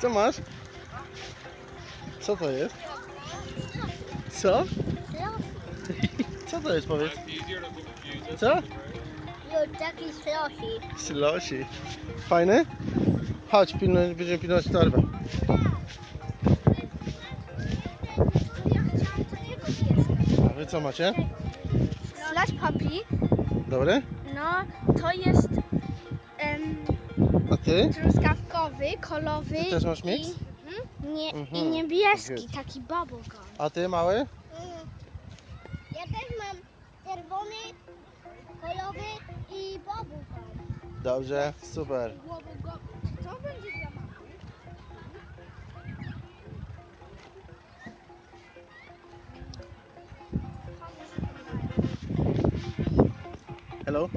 Co masz? Co to jest? Co? Co to jest powiedz? Co? Taki slosi. Silosi. Fajny? Chodź, pilnuj, będziemy pilnować torbę. A wy co macie? Slush puppy, Dobre? no to jest ty? truskawkowy, kolowy Ty też masz mix? i, mhm, nie, i Mhm. niebieski, Good. taki bubblegum. A ty mały? Ja też mam czerwony, kolowy i bubblegum. Dobrze, super. To będzie dla mamy? Hello?